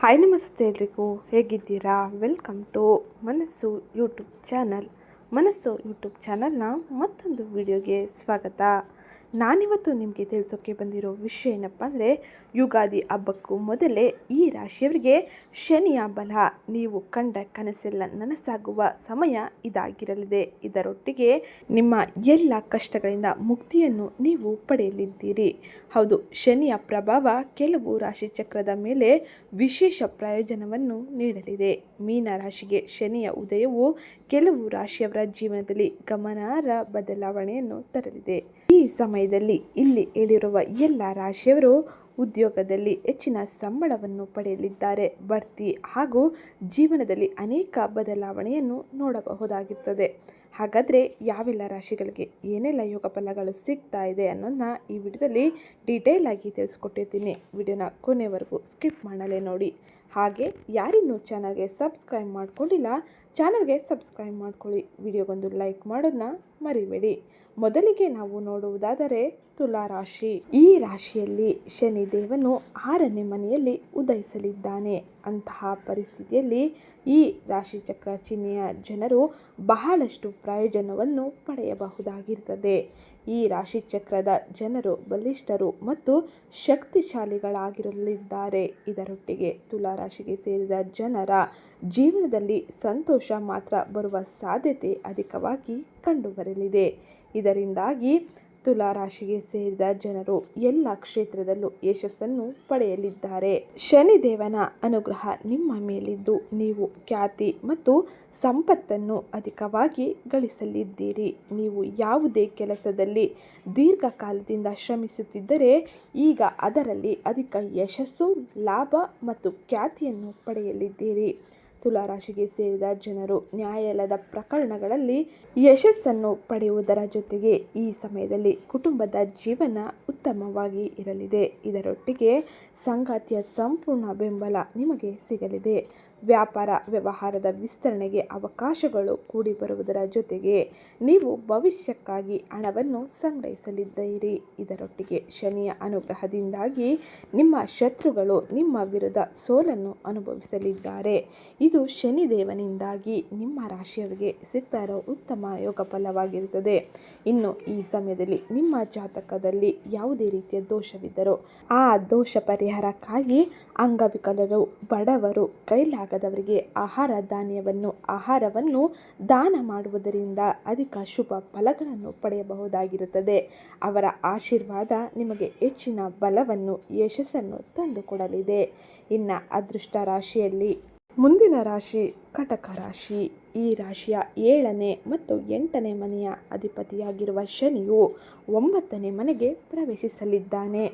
Hi ನಮಸ್ತೆ ಎಲ್ರಿಗೂ. ಹೇಗಿದ್ದೀರಾ? Welcome to Manassu YouTube channel Manassu YouTube ಚಾನಲ್ನ ಮತ್ತೊಂದು ವಿಡಿಯೋಗೆ ಸ್ವಾಗತ. ನಾನಿವತ್ತು ನಿಮಗೆ ತಿಳಿಸೋಕ್ಕೆ ಬಂದಿರೋ ವಿಷಯ ಏನಪ್ಪ ಅಂದರೆ ಯುಗಾದಿ ಹಬ್ಬಕ್ಕೂ ಮೊದಲೇ ಈ ರಾಶಿಯವರಿಗೆ ಶನಿಯ ಬಲ. ನೀವು ಕಂಡ ಕನಸೆಲ್ಲ ನನಸಾಗುವ ಸಮಯ ಇದಾಗಿರಲಿದೆ. ಇದರೊಟ್ಟಿಗೆ ನಿಮ್ಮ ಎಲ್ಲ ಕಷ್ಟಗಳಿಂದ ಮುಕ್ತಿಯನ್ನು ನೀವು ಪಡೆಯಲಿದ್ದೀರಿ. ಹೌದು, ಶನಿಯ ಪ್ರಭಾವ ಕೆಲವು ರಾಶಿ ಚಕ್ರದ ಮೇಲೆ ವಿಶೇಷ ಪ್ರಯೋಜನವನ್ನು ನೀಡಲಿದೆ. ಮೀನ ರಾಶಿಗೆ ಶನಿಯ ಉದಯವು ಕೆಲವು ರಾಶಿಯವರ ಜೀವನದಲ್ಲಿ ಗಮನಾರ್ಹ ಬದಲಾವಣೆಯನ್ನು ತರಲಿದೆ. ಈ ಸಮಯದಲ್ಲಿ ಇಲ್ಲಿ ಹೇಳಿರುವ ಎಲ್ಲ ರಾಶಿಯವರು ಉದ್ಯೋಗದಲ್ಲಿ ಹೆಚ್ಚಿನ ಸಂಬಳವನ್ನು ಪಡೆಯಲಿದ್ದಾರೆ. ಬಡ್ತಿ ಹಾಗೂ ಜೀವನದಲ್ಲಿ ಅನೇಕ ಬದಲಾವಣೆಯನ್ನು ನೋಡಬಹುದಾಗಿರ್ತದೆ ಹಾಗಾದರೆ ಯಾವೆಲ್ಲ ರಾಶಿಗಳಿಗೆ ಏನೆಲ್ಲ ಯೋಗ ಫಲಗಳು ಸಿಗ್ತಾ ಇದೆ ಅನ್ನೋದನ್ನ ಈ ವಿಡಿಯೋದಲ್ಲಿ ಡೀಟೇಲ್ ಆಗಿ ತಿಳಿಸ್ಕೊಟ್ಟಿರ್ತೀನಿ. ವಿಡಿಯೋನ ಕೊನೆವರೆಗೂ ಸ್ಕಿಪ್ ಮಾಡಲೇ ನೋಡಿ. ಹಾಗೆ ಯಾರಿನ್ನೂ ಚಾನಲ್ಗೆ ಸಬ್ಸ್ಕ್ರೈಬ್ ಮಾಡ್ಕೊಂಡಿಲ್ಲ ಚಾನಲ್ಗೆ ಸಬ್ಸ್ಕ್ರೈಬ್ ಮಾಡ್ಕೊಳ್ಳಿ. ವಿಡಿಯೋಗೊಂದು ಲೈಕ್ ಮಾಡೋದನ್ನ ಮರಿಬೇಡಿ. ಮೊದಲಿಗೆ ನಾವು ನೋಡುವುದಾದರೆ ತುಲಾ ರಾಶಿ. ಈ ರಾಶಿಯಲ್ಲಿ ಶನಿ ದೇವನು ಆರನೇ ಮನೆಯಲ್ಲಿ ಉದಯಿಸಲಿದ್ದಾನೆ. ಅಂತಹ ಪರಿಸ್ಥಿತಿಯಲ್ಲಿ ಈ ರಾಶಿ ಚಕ್ರ ಚಿಹ್ನೆಯ ಜನರು ಬಹಳಷ್ಟು ಪ್ರಯೋಜನವನ್ನು ಪಡೆಯಬಹುದಾಗಿರ್ತದೆ ಈ ರಾಶಿ ಚಕ್ರದ ಜನರು ಬಲಿಷ್ಠರು ಮತ್ತು ಶಕ್ತಿಶಾಲಿಗಳಾಗಿರಲಿದ್ದಾರೆ. ಇದರೊಟ್ಟಿಗೆ ತುಲಾ ರಾಶಿಗೆ ಸೇರಿದ ಜನರ ಜೀವನದಲ್ಲಿ ಸಂತೋಷ ಮಾತ್ರ ಬರುವ ಸಾಧ್ಯತೆ ಅಧಿಕವಾಗಿ ಕಂಡುಬರಲಿದೆ. ಇದರಿಂದಾಗಿ ತುಲಾ ರಾಶಿಗೆ ಸೇರಿದ ಜನರು ಎಲ್ಲ ಕ್ಷೇತ್ರದಲ್ಲೂ ಯಶಸ್ಸನ್ನು ಪಡೆಯಲಿದ್ದಾರೆ. ಶನಿದೇವನ ಅನುಗ್ರಹ ನಿಮ್ಮ ಮೇಲಿದ್ದು ನೀವು ಖ್ಯಾತಿ ಮತ್ತು ಸಂಪತ್ತನ್ನು ಅಧಿಕವಾಗಿ ಗಳಿಸಲಿದ್ದೀರಿ. ನೀವು ಯಾವುದೇ ಕೆಲಸದಲ್ಲಿ ದೀರ್ಘಕಾಲದಿಂದ ಶ್ರಮಿಸುತ್ತಿದ್ದರೆ ಈಗ ಅದರಲ್ಲಿ ಅಧಿಕ ಯಶಸ್ಸು, ಲಾಭ ಮತ್ತು ಖ್ಯಾತಿಯನ್ನು ಪಡೆಯಲಿದ್ದೀರಿ. ತುಲಾರಾಶಿಗೆ ಸೇರಿದ ಜನರು ನ್ಯಾಯಾಲಯದ ಪ್ರಕರಣಗಳಲ್ಲಿ ಯಶಸ್ಸನ್ನು ಪಡೆಯುವುದರ ಜೊತೆಗೆ ಈ ಸಮಯದಲ್ಲಿ ಕುಟುಂಬದ ಜೀವನ ಉತ್ತಮವಾಗಿ ಇರಲಿದೆ. ಇದರೊಟ್ಟಿಗೆ ಸಂಗಾತಿಯ ಸಂಪೂರ್ಣ ಬೆಂಬಲ ನಿಮಗೆ ಸಿಗಲಿದೆ. ವ್ಯಾಪಾರ ವ್ಯವಹಾರದ ವಿಸ್ತರಣೆಗೆ ಅವಕಾಶಗಳು ಕೂಡಿ ಬರುವುದರ ಜೊತೆಗೆ ನೀವು ಭವಿಷ್ಯಕ್ಕಾಗಿ ಹಣವನ್ನು ಸಂಗ್ರಹಿಸಲಿದ್ದೀರಿ. ಇದರೊಟ್ಟಿಗೆ ಶನಿಯ ಅನುಗ್ರಹದಿಂದಾಗಿ ನಿಮ್ಮ ಶತ್ರುಗಳು ನಿಮ್ಮ ವಿರುದ್ಧ ಸೋಲನ್ನು ಅನುಭವಿಸಲಿದ್ದಾರೆ. ಇದು ಶನಿದೇವನಿಂದಾಗಿ ನಿಮ್ಮ ರಾಶಿಯವರಿಗೆ ಸಿಗ್ತಾ ಇರೋ ಉತ್ತಮ ಯೋಗ ಫಲವಾಗಿರುತ್ತದೆ. ಇನ್ನು ಈ ಸಮಯದಲ್ಲಿ ನಿಮ್ಮ ಜಾತಕದಲ್ಲಿ ಯಾವುದೇ ರೀತಿಯ ದೋಷವಿದ್ದರೂ ಆ ದೋಷ ಪರಿಹಾರಕ್ಕಾಗಿ ಅಂಗವಿಕಲರು, ಬಡವರು ಕೈಲಾಗದವರಿಗೆ ಆಹಾರ ಧಾನ್ಯವನ್ನು, ಆಹಾರವನ್ನು ದಾನ ಮಾಡುವುದರಿಂದ ಅಧಿಕ ಶುಭ ಫಲಗಳನ್ನು ಪಡೆಯಬಹುದಾಗಿರುತ್ತದೆ. ಅವರ ಆಶೀರ್ವಾದ ನಿಮಗೆ ಹೆಚ್ಚಿನ ಬಲವನ್ನು, ಯಶಸ್ಸನ್ನು ತಂದುಕೊಡಲಿದೆ. ಇನ್ನು ಅದೃಷ್ಟ ರಾಶಿಯಲ್ಲಿ ಮುಂದಿನ ರಾಶಿ ಕಟಕ ರಾಶಿ. ಈ ರಾಶಿಯ ಏಳನೇ ಮತ್ತು ಎಂಟನೇ ಮನೆಯ ಅಧಿಪತಿಯಾಗಿರುವ ಶನಿಯು ಒಂಬತ್ತನೇ ಮನೆಗೆ ಪ್ರವೇಶಿಸಲಿದ್ದಾನೆ.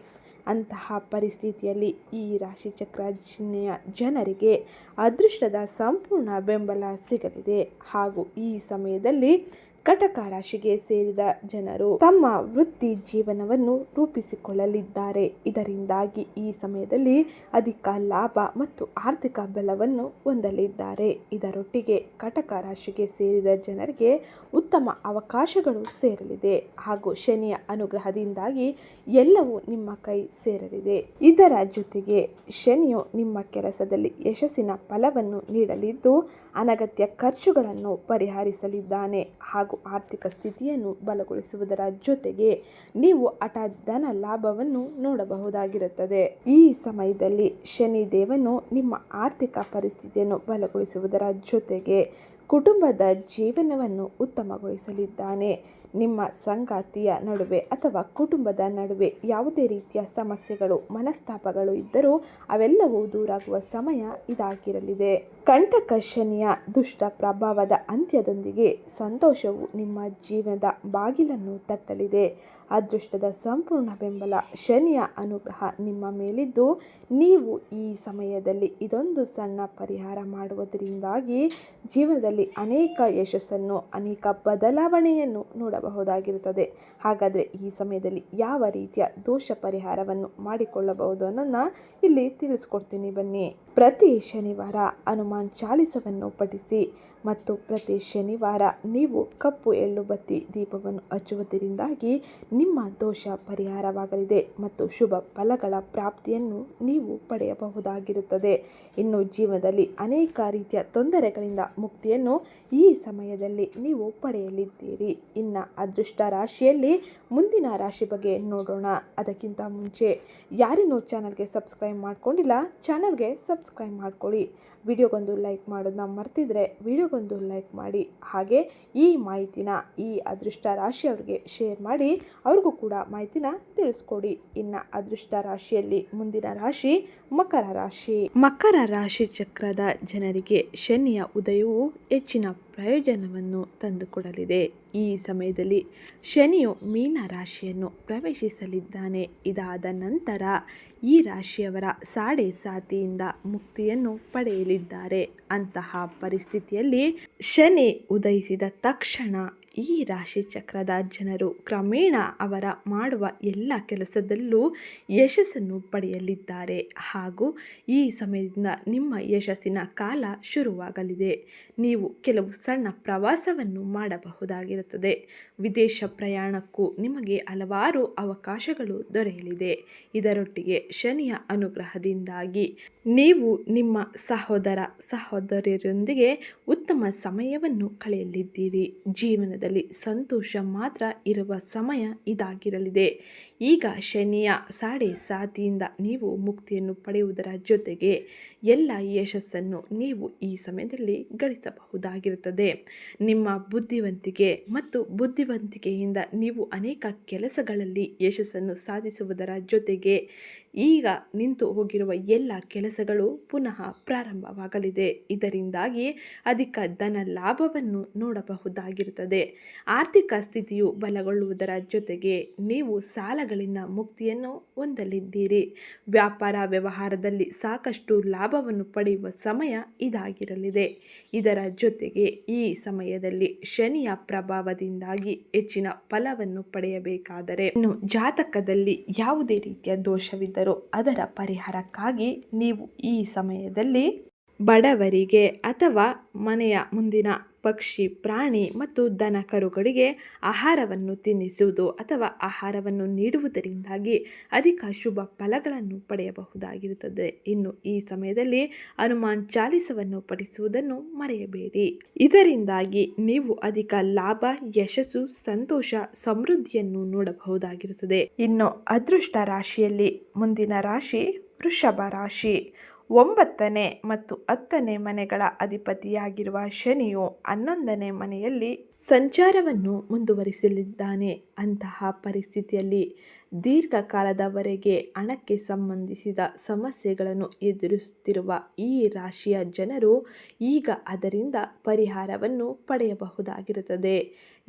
ಅಂತಹ ಪರಿಸ್ಥಿತಿಯಲ್ಲಿ ಈ ರಾಶಿಚಕ್ರ ಚಿಹ್ನೆಯ ಜನರಿಗೆ ಅದೃಷ್ಟದ ಸಂಪೂರ್ಣ ಬೆಂಬಲ ಸಿಗಲಿದೆ. ಹಾಗೂ ಈ ಸಮಯದಲ್ಲಿ ಕಟಕ ರಾಶಿಗೆ ಸೇರಿದ ಜನರು ತಮ್ಮ ವೃತ್ತಿ ಜೀವನವನ್ನು ರೂಪಿಸಿಕೊಳ್ಳಲಿದ್ದಾರೆ. ಇದರಿಂದಾಗಿ ಈ ಸಮಯದಲ್ಲಿ ಅಧಿಕ ಲಾಭ ಮತ್ತು ಆರ್ಥಿಕ ಬಲವನ್ನು ಹೊಂದಲಿದ್ದಾರೆ. ಇದರೊಟ್ಟಿಗೆ ಕಟಕ ರಾಶಿಗೆ ಸೇರಿದ ಜನರಿಗೆ ಉತ್ತಮ ಅವಕಾಶಗಳು ಸೇರಲಿದೆ ಹಾಗೂ ಶನಿಯ ಅನುಗ್ರಹದಿಂದಾಗಿ ಎಲ್ಲವೂ ನಿಮ್ಮ ಕೈ ಸೇರಲಿದೆ. ಇದರ ಜೊತೆಗೆ ಶನಿಯು ನಿಮ್ಮ ಕೆಲಸದಲ್ಲಿ ಯಶಸ್ಸಿನ ಫಲವನ್ನು ನೀಡಲಿದ್ದು, ಅನಗತ್ಯ ಖರ್ಚುಗಳನ್ನು ಪರಿಹರಿಸಲಿದ್ದಾನೆ ಹಾಗೂ ಆರ್ಥಿಕ ಸ್ಥಿತಿಯನ್ನು ಬಲಗೊಳಿಸುವುದರ ಜೊತೆಗೆ ನೀವು ಹಠಾತ್ ಧನ ಲಾಭವನ್ನು ನೋಡಬಹುದಾಗಿರುತ್ತದೆ. ಈ ಸಮಯದಲ್ಲಿ ಶನಿ ದೇವನು ನಿಮ್ಮ ಆರ್ಥಿಕ ಪರಿಸ್ಥಿತಿಯನ್ನು ಬಲಗೊಳಿಸುವುದರ ಜೊತೆಗೆ ಕುಟುಂಬದ ಜೀವನವನ್ನು ಉತ್ತಮಗೊಳಿಸಲಿದ್ದಾನೆ. ನಿಮ್ಮ ಸಂಗಾತಿಯ ನಡುವೆ ಅಥವಾ ಕುಟುಂಬದ ನಡುವೆ ಯಾವುದೇ ರೀತಿಯ ಸಮಸ್ಯೆಗಳು, ಮನಸ್ತಾಪಗಳು ಇದ್ದರೂ ಅವೆಲ್ಲವೂ ದೂರಾಗುವ ಸಮಯ ಇದಾಗಿರಲಿದೆ. ಕಂಟಕ ಶನಿಯ ದುಷ್ಟ ಪ್ರಭಾವದ ಅಂತ್ಯದೊಂದಿಗೆ ಸಂತೋಷವು ನಿಮ್ಮ ಜೀವನದ ಬಾಗಿಲನ್ನು ತಟ್ಟಲಿದೆ. ಅದೃಷ್ಟದ ಸಂಪೂರ್ಣ ಬೆಂಬಲ ಶನಿಯ ಅನುಗ್ರಹ ನಿಮ್ಮ ಮೇಲಿದ್ದು, ನೀವು ಈ ಸಮಯದಲ್ಲಿ ಇದೊಂದು ಸಣ್ಣ ಪರಿಹಾರ ಮಾಡುವುದರಿಂದಾಗಿ ಜೀವನದಲ್ಲಿ ಅನೇಕ ಯಶಸ್ಸನ್ನು, ಅನೇಕ ಬದಲಾವಣೆಯನ್ನು ನೋಡಬಹುದು. ಗಳಿಸಬಹುದಾಗಿರುತ್ತದೆ ಹಾಗಾದರೆ ಈ ಸಮಯದಲ್ಲಿ ಯಾವ ರೀತಿಯ ದೋಷ ಪರಿಹಾರವನ್ನು ಮಾಡಿಕೊಳ್ಳಬಹುದು ಅನ್ನೋದನ್ನ ಇಲ್ಲಿ ತಿಳಿಸ್ಕೊಡ್ತೀನಿ ಬನ್ನಿ. ಪ್ರತಿ ಶನಿವಾರ ಹನುಮಾನ್ ಚಾಲಿಸವನ್ನು ಪಠಿಸಿ ಮತ್ತು ಪ್ರತಿ ಶನಿವಾರ ನೀವು ಕಪ್ಪು ಎಳ್ಳು ಬತ್ತಿ ದೀಪವನ್ನು ಹಚ್ಚುವುದರಿಂದಾಗಿ ನಿಮ್ಮ ದೋಷ ಪರಿಹಾರವಾಗಲಿದೆ ಮತ್ತು ಶುಭ ಫಲಗಳ ಪ್ರಾಪ್ತಿಯನ್ನು ನೀವು ಪಡೆಯಬಹುದಾಗಿರುತ್ತದೆ. ಇನ್ನು ಜೀವನದಲ್ಲಿ ಅನೇಕ ರೀತಿಯ ತೊಂದರೆಗಳಿಂದ ಮುಕ್ತಿಯನ್ನು ಈ ಸಮಯದಲ್ಲಿ ನೀವು ಪಡೆಯಲಿದ್ದೀರಿ. ಇನ್ನು ಅದೃಷ್ಟ ರಾಶಿಯಲ್ಲಿ ಮುಂದಿನ ರಾಶಿ ಬಗ್ಗೆ ನೋಡೋಣ. ಅದಕ್ಕಿಂತ ಮುಂಚೆ ಯಾರಿನೂ ಚಾನಲ್ಗೆ ಸಬ್ಸ್ಕ್ರೈಬ್ ಮಾಡ್ಕೊಂಡಿಲ್ಲ, ಚಾನಲ್ಗೆ ಸಬ್ಸ್ಕ್ರೈಬ್ ಮಾಡ್ಕೊಳ್ಳಿ. ವಿಡಿಯೋಗೊಂದು ಲೈಕ್ ಮಾಡೋದನ್ನ ಮರ್ತಿದ್ರೆ ವಿಡಿಯೋಗೊಂದು ಲೈಕ್ ಮಾಡಿ. ಹಾಗೆ ಈ ಮಾಹಿತಿನ ಈ ಅದೃಷ್ಟ ರಾಶಿಯವರಿಗೆ ಶೇರ್ ಮಾಡಿ, ಅವ್ರಿಗೂ ಕೂಡ ಮಾಹಿತಿನ ತಿಳಿಸ್ಕೊಡಿ. ಇನ್ನು ಅದೃಷ್ಟ ರಾಶಿಯಲ್ಲಿ ಮುಂದಿನ ರಾಶಿ ಮಕರ ರಾಶಿ. ಮಕರ ರಾಶಿ ಚಕ್ರದ ಜನರಿಗೆ ಶನಿಯ ಉದಯವು ಹೆಚ್ಚಿನ ಪ್ರಯೋಜನವನ್ನು ತಂದುಕೊಡಲಿದೆ. ಈ ಸಮಯದಲ್ಲಿ ಶನಿಯು ಮೀನ ರಾಶಿಯನ್ನು ಪ್ರವೇಶಿಸಲಿದ್ದಾನೆ. ಇದಾದ ನಂತರ ಈ ರಾಶಿಯವರ ಸಾಡೆ ಸಾತಿಯಿಂದ ಮುಕ್ತಿಯನ್ನು ಪಡೆಯಲಿದ್ದಾರೆ. ಅಂತಹ ಪರಿಸ್ಥಿತಿಯಲ್ಲಿ ಶನಿ ಉದಯಿಸಿದ ತಕ್ಷಣ ಈ ರಾಶಿ ಚಕ್ರದ ಜನರು ಕ್ರಮೇಣ ಅವರ ಮಾಡುವ ಎಲ್ಲ ಕೆಲಸದಲ್ಲೂ ಯಶಸ್ಸನ್ನು ಪಡೆಯಲಿದ್ದಾರೆ. ಹಾಗೂ ಈ ಸಮಯದಿಂದ ನಿಮ್ಮ ಯಶಸ್ಸಿನ ಕಾಲ ಶುರುವಾಗಲಿದೆ. ನೀವು ಕೆಲವು ಸಣ್ಣ ಪ್ರವಾಸವನ್ನು ಮಾಡಬಹುದಾಗಿರುತ್ತದೆ. ವಿದೇಶ ಪ್ರಯಾಣಕ್ಕೂ ನಿಮಗೆ ಹಲವಾರು ಅವಕಾಶಗಳು ದೊರೆಯಲಿದೆ. ಇದರೊಟ್ಟಿಗೆ ಶನಿಯ ಅನುಗ್ರಹದಿಂದಾಗಿ ನೀವು ನಿಮ್ಮ ಸಹೋದರ ಸಹೋದರಿಯರೊಂದಿಗೆ ಉತ್ತಮ ಸಮಯವನ್ನು ಕಳೆಯಲಿದ್ದೀರಿ. ಜೀವನದಲ್ಲಿ ಸಂತೋಷ ಮಾತ್ರ ಇರುವ ಸಮಯ ಇದಾಗಿರಲಿದೆ. ಈಗ ಶನಿಯ ಸಾಡೆ ಸಾತಿಯಿಂದ ನೀವು ಮುಕ್ತಿಯನ್ನು ಪಡೆಯುವುದರ ಜೊತೆಗೆ ಎಲ್ಲ ಯಶಸ್ಸನ್ನು ನೀವು ಈ ಸಮಯದಲ್ಲಿ ಗಳಿಸಬಹುದಾಗಿರುತ್ತದೆ. ನಿಮ್ಮ ಬುದ್ಧಿವಂತಿಕೆ ಮತ್ತು ಬುದ್ಧಿವಂತಿಕೆಯಿಂದ ನೀವು ಅನೇಕ ಕೆಲಸಗಳಲ್ಲಿ ಯಶಸ್ಸನ್ನು ಸಾಧಿಸುವುದರ ಜೊತೆಗೆ ಈಗ ನಿಂತು ಹೋಗಿರುವ ಎಲ್ಲ ಕೆಲಸಗಳು ಪುನಃ ಪ್ರಾರಂಭವಾಗಲಿದೆ. ಇದರಿಂದಾಗಿ ಅಧಿಕ ಧನ ಲಾಭವನ್ನು ನೋಡಬಹುದಾಗಿರುತ್ತದೆ. ಆರ್ಥಿಕ ಸ್ಥಿತಿಯು ಬಲಗೊಳ್ಳುವುದರ ಜೊತೆಗೆ ನೀವು ಸಾಲಗಳಿಂದ ಮುಕ್ತಿಯನ್ನು ಹೊಂದಲಿದ್ದೀರಿ. ವ್ಯಾಪಾರ ವ್ಯವಹಾರದಲ್ಲಿ ಸಾಕಷ್ಟು ಲಾಭವನ್ನು ಪಡೆಯುವ ಸಮಯ ಇದಾಗಿರಲಿದೆ. ಇದರ ಜೊತೆಗೆ ಈ ಸಮಯದಲ್ಲಿ ಶನಿಯ ಪ್ರಭಾವದಿಂದಾಗಿ ಹೆಚ್ಚಿನ ಫಲವನ್ನು ಪಡೆಯಬೇಕಾದರೆ, ಇನ್ನು ಜಾತಕದಲ್ಲಿ ಯಾವುದೇ ರೀತಿಯ ದೋಷವಿದ್ದರೂ ಅದರ ಪರಿಹಾರಕ್ಕಾಗಿ ನೀವು ಈ ಸಮಯದಲ್ಲಿ ಬಡವರಿಗೆ ಅಥವಾ ಮನೆಯ ಮುಂದಿನ ಪಕ್ಷಿ, ಪ್ರಾಣಿ ಮತ್ತು ದನ ಕರುಗಳಿಗೆ ಆಹಾರವನ್ನು ತಿನ್ನಿಸುವುದು ಅಥವಾ ಆಹಾರವನ್ನು ನೀಡುವುದರಿಂದಾಗಿ ಅಧಿಕ ಶುಭ ಫಲಗಳನ್ನು ಪಡೆಯಬಹುದಾಗಿರುತ್ತದೆ. ಇನ್ನು ಈ ಸಮಯದಲ್ಲಿ ಹನುಮಾನ್ ಚಾಲಿಸವನ್ನು ಪಡಿಸುವುದನ್ನು ಮರೆಯಬೇಡಿ. ಇದರಿಂದಾಗಿ ನೀವು ಅಧಿಕ ಲಾಭ, ಯಶಸ್ಸು, ಸಂತೋಷ, ಸಮೃದ್ಧಿಯನ್ನು ನೋಡಬಹುದಾಗಿರುತ್ತದೆ. ಇನ್ನು ಅದೃಷ್ಟ ರಾಶಿಯಲ್ಲಿ ಮುಂದಿನ ರಾಶಿ ವೃಷಭ ರಾಶಿ. ಒಂಬತ್ತನೇ ಮತ್ತು ಹತ್ತನೇ ಮನೆಗಳ ಅಧಿಪತಿಯಾಗಿರುವ ಶನಿಯು ಹನ್ನೊಂದನೇ ಮನೆಯಲ್ಲಿ ಸಂಚಾರವನ್ನು ಮುಂದುವರಿಸಲಿದ್ದಾನೆ ಅಂತಹ ಪರಿಸ್ಥಿತಿಯಲ್ಲಿ ದೀರ್ಘಕಾಲದವರೆಗೆ ಹಣಕ್ಕೆ ಸಂಬಂಧಿಸಿದ ಸಮಸ್ಯೆಗಳನ್ನು ಎದುರಿಸುತ್ತಿರುವ ಈ ರಾಶಿಯ ಜನರು ಈಗ ಅದರಿಂದ ಪರಿಹಾರವನ್ನು ಪಡೆಯಬಹುದಾಗಿರುತ್ತದೆ.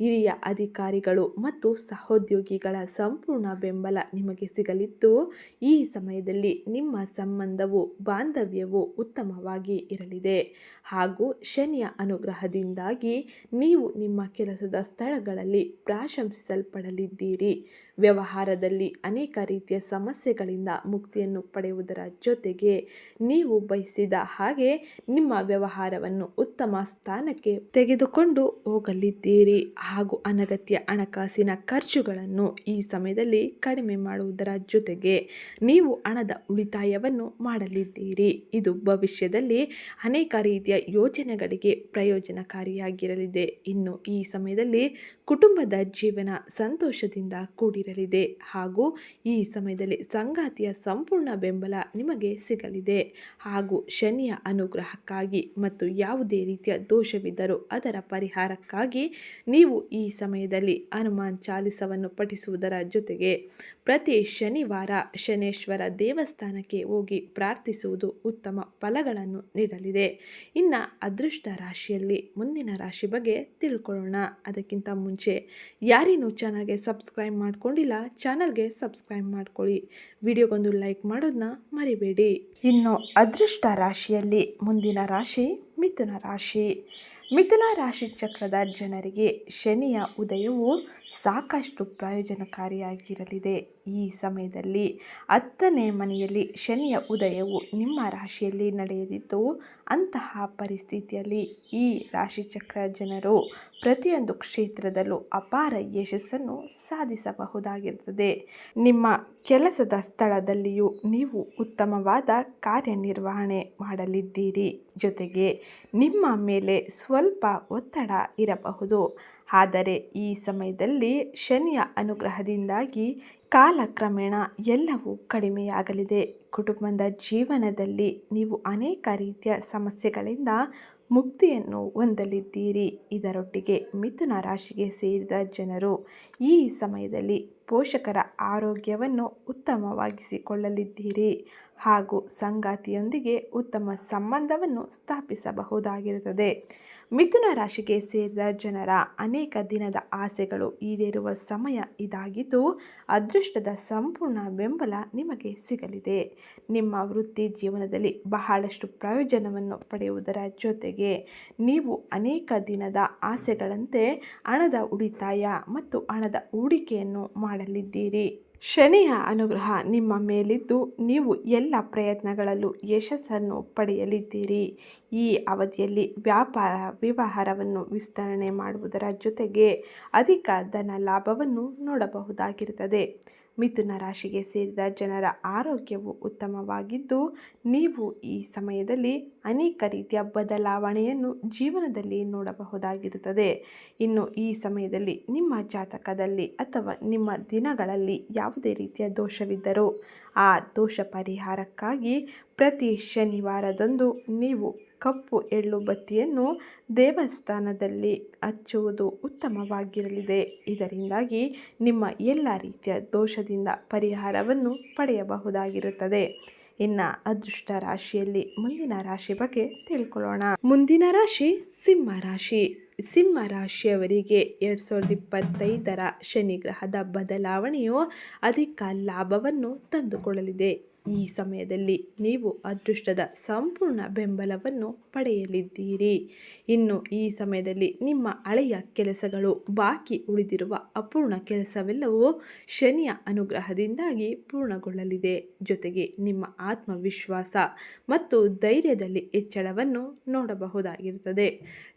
ಹಿರಿಯ ಅಧಿಕಾರಿಗಳು ಮತ್ತು ಸಹೋದ್ಯೋಗಿಗಳ ಸಂಪೂರ್ಣ ಬೆಂಬಲ ನಿಮಗೆ ಸಿಗಲಿದ್ದು, ಈ ಸಮಯದಲ್ಲಿ ನಿಮ್ಮ ಸಂಬಂಧವು ಬಾಂಧವ್ಯವು ಉತ್ತಮವಾಗಿ ಇರಲಿದೆ. ಹಾಗೂ ಶನಿಯ ಅನುಗ್ರಹದಿಂದಾಗಿ ನೀವು ನಿಮ್ಮ ಕೆಲಸದ ಸ್ಥಳಗಳಲ್ಲಿ ಪ್ರಶಂಸಿಸಲ್ಪಡಲಿದ್ದೀರಿ. ವ್ಯವಹಾರದಲ್ಲಿ ಅನೇಕ ರೀತಿಯ ಸಮಸ್ಯೆಗಳಿಂದ ಮುಕ್ತಿಯನ್ನು ಪಡೆಯುವುದರ ಜೊತೆಗೆ ನೀವು ಬಯಸಿದ ಹಾಗೆ ನಿಮ್ಮ ವ್ಯವಹಾರವನ್ನು ಉತ್ತಮ ಸ್ಥಾನಕ್ಕೆ ತೆಗೆದುಕೊಂಡು ಹೋಗಲಿದ್ದೀರಿ. ಹಾಗೂ ಅನಗತ್ಯ ಹಣಕಾಸಿನ ಖರ್ಚುಗಳನ್ನು ಈ ಸಮಯದಲ್ಲಿ ಕಡಿಮೆ ಮಾಡುವುದರ ಜೊತೆಗೆ ನೀವು ಹಣದ ಉಳಿತಾಯವನ್ನು ಮಾಡಲಿದ್ದೀರಿ. ಇದು ಭವಿಷ್ಯದಲ್ಲಿ ಅನೇಕ ರೀತಿಯ ಯೋಜನೆಗಳಿಗೆ ಪ್ರಯೋಜನಕಾರಿಯಾಗಿರಲಿದೆ. ಇನ್ನು ಈ ಸಮಯದಲ್ಲಿ ಕುಟುಂಬದ ಜೀವನ ಸಂತೋಷದಿಂದ ಕೂಡಿರಲಿದೆ ಹಾಗೂ ಈ ಸಮಯದಲ್ಲಿ ಸಂಗಾತಿಯ ಸಂಪೂರ್ಣ ಬೆಂಬಲ ನಿಮಗೆ ಸಿಗಲಿದೆ. ಹಾಗೂ ಶನಿಯ ಅನುಗ್ರಹಕ್ಕಾಗಿ ಮತ್ತು ಯಾವುದೇ ರೀತಿಯ ದೋಷವಿದ್ದರೂ ಅದರ ಪರಿಹಾರಕ್ಕಾಗಿ ನೀವು ಈ ಸಮಯದಲ್ಲಿ ಹನುಮಾನ್ ಚಾಲಿಸವನ್ನು ಪಠಿಸುವುದರ ಜೊತೆಗೆ ಪ್ರತಿ ಶನಿವಾರ ಶನೇಶ್ವರ ದೇವಸ್ಥಾನಕ್ಕೆ ಹೋಗಿ ಪ್ರಾರ್ಥಿಸುವುದು ಉತ್ತಮ ಫಲಗಳನ್ನು ನೀಡಲಿದೆ. ಇನ್ನು ಅದೃಷ್ಟ ರಾಶಿಯಲ್ಲಿ ಮುಂದಿನ ರಾಶಿ ಬಗ್ಗೆ ತಿಳ್ಕೊಳ್ಳೋಣ. ಅದಕ್ಕಿಂತ ಮುಂಚೆ ಯಾರೇನು ಚಾನಲ್ಗೆ ಸಬ್ಸ್ಕ್ರೈಬ್ ಮಾಡ್ಕೊಂಡಿಲ್ಲ, ಚಾನಲ್ಗೆ ಸಬ್ಸ್ಕ್ರೈಬ್ ಮಾಡ್ಕೊಳ್ಳಿ. ವಿಡಿಯೋಗೊಂದು ಲೈಕ್ ಮಾಡೋದನ್ನ ಮರಿಬೇಡಿ. ಇನ್ನು ಅದೃಷ್ಟ ರಾಶಿಯಲ್ಲಿ ಮುಂದಿನ ರಾಶಿ ಮಿಥುನ ರಾಶಿ. ಮಿಥುನ ರಾಶಿ ಚಕ್ರದ ಜನರಿಗೆ ಶನಿಯ ಉದಯವು ಸಾಕಷ್ಟು ಪ್ರಯೋಜನಕಾರಿಯಾಗಿರಲಿದೆ. ಈ ಸಮಯದಲ್ಲಿ ಹತ್ತನೇ ಮನೆಯಲ್ಲಿ ಶನಿಯ ಉದಯವು ನಿಮ್ಮ ರಾಶಿಯಲ್ಲಿ ನಡೆಯದಿದ್ದು ಅಂತಹ ಪರಿಸ್ಥಿತಿಯಲ್ಲಿ ಈ ರಾಶಿಚಕ್ರ ಜನರು ಪ್ರತಿಯೊಂದು ಕ್ಷೇತ್ರದಲ್ಲೂ ಅಪಾರ ಯಶಸ್ಸನ್ನು ಸಾಧಿಸಬಹುದಾಗಿರುತ್ತದೆ. ನಿಮ್ಮ ಕೆಲಸದ ಸ್ಥಳದಲ್ಲಿಯೂ ನೀವು ಉತ್ತಮವಾದ ಕಾರ್ಯನಿರ್ವಹಣೆ ಮಾಡಲಿದ್ದೀರಿ. ಜೊತೆಗೆ ನಿಮ್ಮ ಮೇಲೆ ಸ್ವಲ್ಪ ಒತ್ತಡ ಇರಬಹುದು. ಆದರೆ ಈ ಸಮಯದಲ್ಲಿ ಶನಿಯ ಅನುಗ್ರಹದಿಂದಾಗಿ ಕಾಲಕ್ರಮೇಣ ಎಲ್ಲವೂ ಕಡಿಮೆಯಾಗಲಿದೆ. ಕುಟುಂಬದ ಜೀವನದಲ್ಲಿ ನೀವು ಅನೇಕ ರೀತಿಯ ಸಮಸ್ಯೆಗಳಿಂದ ಮುಕ್ತಿಯನ್ನು ಹೊಂದಲಿದ್ದೀರಿ. ಇದರೊಟ್ಟಿಗೆ ಮಿಥುನ ರಾಶಿಗೆ ಸೇರಿದ ಜನರು ಈ ಸಮಯದಲ್ಲಿ ಪೋಷಕರ ಆರೋಗ್ಯವನ್ನು ಉತ್ತಮವಾಗಿಸಿಕೊಳ್ಳಲಿದ್ದೀರಿ ಹಾಗೂ ಸಂಗಾತಿಯೊಂದಿಗೆ ಉತ್ತಮ ಸಂಬಂಧವನ್ನು ಸ್ಥಾಪಿಸಬಹುದಾಗಿರುತ್ತದೆ. ಮಿಥುನ ರಾಶಿಗೆ ಸೇರಿದ ಜನರ ಅನೇಕ ದಿನದ ಆಸೆಗಳು ಈಡೇರುವ ಸಮಯ ಇದಾಗಿದ್ದು, ಅದೃಷ್ಟದ ಸಂಪೂರ್ಣ ಬೆಂಬಲ ನಿಮಗೆ ಸಿಗಲಿದೆ. ನಿಮ್ಮ ವೃತ್ತಿ ಜೀವನದಲ್ಲಿ ಬಹಳಷ್ಟು ಪ್ರಯೋಜನವನ್ನು ಪಡೆಯುವುದರ ಜೊತೆಗೆ ನೀವು ಅನೇಕ ದಿನದ ಆಸೆಗಳಂತೆ ಹಣದ ಉಳಿತಾಯ ಮತ್ತು ಹಣದ ಹೂಡಿಕೆಯನ್ನು ಮಾಡಲಿದ್ದೀರಿ. ಶನಿಯ ಅನುಗ್ರಹ ನಿಮ್ಮ ಮೇಲಿದ್ದು ನೀವು ಎಲ್ಲ ಪ್ರಯತ್ನಗಳಲ್ಲೂ ಯಶಸ್ಸನ್ನು ಪಡೆಯಲಿದ್ದೀರಿ. ಈ ಅವಧಿಯಲ್ಲಿ ವ್ಯಾಪಾರ ವ್ಯವಹಾರವನ್ನು ವಿಸ್ತರಣೆ ಮಾಡುವುದರ ಜೊತೆಗೆ ಅಧಿಕ ಧನ ಲಾಭವನ್ನು ನೋಡಬಹುದಾಗಿರುತ್ತದೆ. ಮಿಥುನ ರಾಶಿಗೆ ಸೇರಿದ ಜನರ ಆರೋಗ್ಯವು ಉತ್ತಮವಾಗಿದ್ದು, ನೀವು ಈ ಸಮಯದಲ್ಲಿ ಅನೇಕ ರೀತಿಯ ಬದಲಾವಣೆಯನ್ನು ಜೀವನದಲ್ಲಿ ನೋಡಬಹುದಾಗಿರುತ್ತದೆ. ಇನ್ನು ಈ ಸಮಯದಲ್ಲಿ ನಿಮ್ಮ ಜಾತಕದಲ್ಲಿ ಅಥವಾ ನಿಮ್ಮ ದಿನಗಳಲ್ಲಿ ಯಾವುದೇ ರೀತಿಯ ದೋಷವಿದ್ದರೂ, ಆ ದೋಷ ಪರಿಹಾರಕ್ಕಾಗಿ ಪ್ರತಿ ಶನಿವಾರದಂದು ನೀವು ಕಪ್ಪು ಎಳ್ಳು ಬತ್ತಿಯನ್ನು ದೇವಸ್ಥಾನದಲ್ಲಿ ಹಚ್ಚುವುದು ಉತ್ತಮವಾಗಿರಲಿದೆ. ಇದರಿಂದಾಗಿ ನಿಮ್ಮ ಎಲ್ಲ ರೀತಿಯ ದೋಷದಿಂದ ಪರಿಹಾರವನ್ನು ಪಡೆಯಬಹುದಾಗಿರುತ್ತದೆ. ಇನ್ನ ಅದೃಷ್ಟ ರಾಶಿಯಲ್ಲಿ ಮುಂದಿನ ರಾಶಿ ಬಗ್ಗೆ ತಿಳ್ಕೊಳ್ಳೋಣ. ಮುಂದಿನ ರಾಶಿ ಸಿಂಹ ರಾಶಿ. ಸಿಂಹ ರಾಶಿಯವರಿಗೆ ಎರಡು ಸಾವಿರದ ಇಪ್ಪತ್ತೈದರ ಶನಿಗ್ರಹದ ಬದಲಾವಣೆಯು ಅಧಿಕ ಲಾಭವನ್ನು ತಂದುಕೊಳ್ಳಲಿದೆ ಈ ಸಮಯದಲ್ಲಿ ನೀವು ಅದೃಷ್ಟದ ಸಂಪೂರ್ಣ ಬೆಂಬಲವನ್ನು ಪಡೆಯಲಿದ್ದೀರಿ. ಇನ್ನು ಈ ಸಮಯದಲ್ಲಿ ನಿಮ್ಮ ಹಳೆಯ ಕೆಲಸಗಳು ಬಾಕಿ ಉಳಿದಿರುವ ಅಪೂರ್ಣ ಕೆಲಸವೆಲ್ಲವೂ ಶನಿಯ ಅನುಗ್ರಹದಿಂದಾಗಿ ಪೂರ್ಣಗೊಳ್ಳಲಿದೆ. ಜೊತೆಗೆ ನಿಮ್ಮ ಆತ್ಮವಿಶ್ವಾಸ ಮತ್ತು ಧೈರ್ಯದಲ್ಲಿ ಹೆಚ್ಚಳವನ್ನು ನೋಡಬಹುದಾಗಿರುತ್ತದೆ.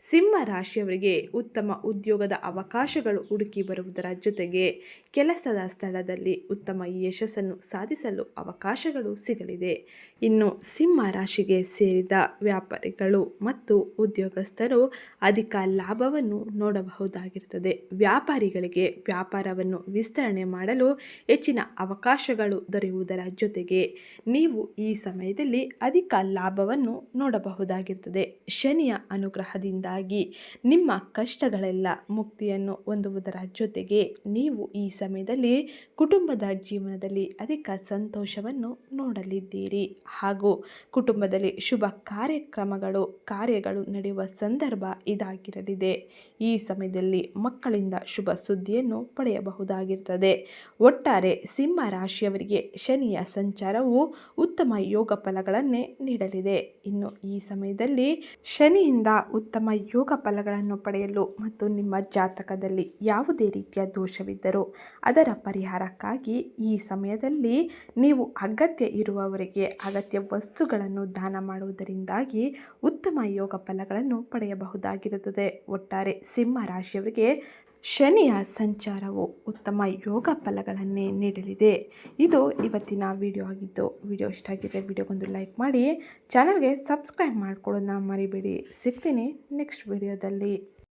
ಸಿಂಹ ರಾಶಿಯವರಿಗೆ ಉತ್ತಮ ಉದ್ಯೋಗದ ಅವಕಾಶಗಳು ಹುಡುಕಿ ಬರುವುದರ ಜೊತೆಗೆ ಕೆಲಸದ ಸ್ಥಳದಲ್ಲಿ ಉತ್ತಮ ಯಶಸ್ಸನ್ನು ಸಾಧಿಸಲು ಅವಕಾಶಗಳು ಸಿಗಲಿದೆ. ಇನ್ನು ಸಿಂಹ ರಾಶಿಗೆ ಸೇರಿದ ವ್ಯಾಪಾರಿಗಳು ಮತ್ತು ಉದ್ಯೋಗಸ್ಥರು ಅಧಿಕ ಲಾಭವನ್ನು ನೋಡಬಹುದಾಗಿರುತ್ತದೆ. ವ್ಯಾಪಾರಿಗಳಿಗೆ ವ್ಯಾಪಾರವನ್ನು ವಿಸ್ತರಣೆ ಮಾಡಲು ಹೆಚ್ಚಿನ ಅವಕಾಶಗಳು ದೊರೆಯುವುದರ ಜೊತೆಗೆ ನೀವು ಈ ಸಮಯದಲ್ಲಿ ಅಧಿಕ ಲಾಭವನ್ನು ನೋಡಬಹುದಾಗಿರುತ್ತದೆ. ಶನಿಯ ಅನುಗ್ರಹದಿಂದಾಗಿ ನಿಮ್ಮ ಕಷ್ಟಗಳೆಲ್ಲ ಮುಕ್ತಿಯನ್ನು ಹೊಂದುವುದರ ಜೊತೆಗೆ ನೀವು ಈ ಸಮಯದಲ್ಲಿ ಕುಟುಂಬದ ಜೀವನದಲ್ಲಿ ಅಧಿಕ ಸಂತೋಷವನ್ನು ನೋಡಲಿದ್ದೀರಿ. ಹಾಗೂ ಕುಟುಂಬದಲ್ಲಿ ಶುಭ ಕಾರ್ಯಕ್ರಮಗಳು ಕಾರ್ಯಗಳು ನಡೆಯುವ ಸಂದರ್ಭ ಇದಾಗಿರಲಿದೆ. ಈ ಸಮಯದಲ್ಲಿ ಮಕ್ಕಳಿಂದ ಶುಭ ಸುದ್ದಿಯನ್ನು ಪಡೆಯಬಹುದಾಗಿರ್ತದೆ ಒಟ್ಟಾರೆ ಸಿಂಹ ರಾಶಿಯವರಿಗೆ ಶನಿಯ ಸಂಚಾರವು ಉತ್ತಮ ಯೋಗ ಫಲಗಳನ್ನೇ ನೀಡಲಿದೆ. ಇನ್ನು ಈ ಸಮಯದಲ್ಲಿ ಶನಿಯಿಂದ ಉತ್ತಮ ಯೋಗ ಫಲಗಳನ್ನು ಪಡೆಯಲು ಮತ್ತು ನಿಮ್ಮ ಜಾತಕದಲ್ಲಿ ಯಾವುದೇ ರೀತಿಯ ದೋಷವಿದ್ದರೂ ಅದರ ಪರಿಹಾರಕ್ಕಾಗಿ ಈ ಸಮಯದಲ್ಲಿ ನೀವು ಅಗತ್ಯ ಇರುವವರಿಗೆ ಅಗತ್ಯ ವಸ್ತುಗಳನ್ನು ದಾನ ಮಾಡುವುದರಿಂದಾಗಿ ಉತ್ತಮ ಯೋಗ ಫಲಗಳನ್ನು ಪಡೆಯಬಹುದಾಗಿರುತ್ತದೆ. ಒಟ್ಟಾರೆ ಸಿಂಹ ರಾಶಿಯವರಿಗೆ ಶನಿಯ ಸಂಚಾರವು ಉತ್ತಮ ಯೋಗ ಫಲಗಳನ್ನೇ ನೀಡಲಿದೆ. ಇದು ಇವತ್ತಿನ ವಿಡಿಯೋ ಆಗಿದ್ದು ವಿಡಿಯೋ ಇಷ್ಟ ಆಗಿದ್ದರೆ ವಿಡಿಯೋಗೊಂದು ಲೈಕ್ ಮಾಡಿ. ಚಾನಲ್ಗೆ ಸಬ್ಸ್ಕ್ರೈಬ್ ಮಾಡ್ಕೊಳ್ಳೋದನ್ನ ಮರಿಬೇಡಿ. ಸಿಗ್ತೀನಿ ನೆಕ್ಸ್ಟ್ ವಿಡಿಯೋದಲ್ಲಿ.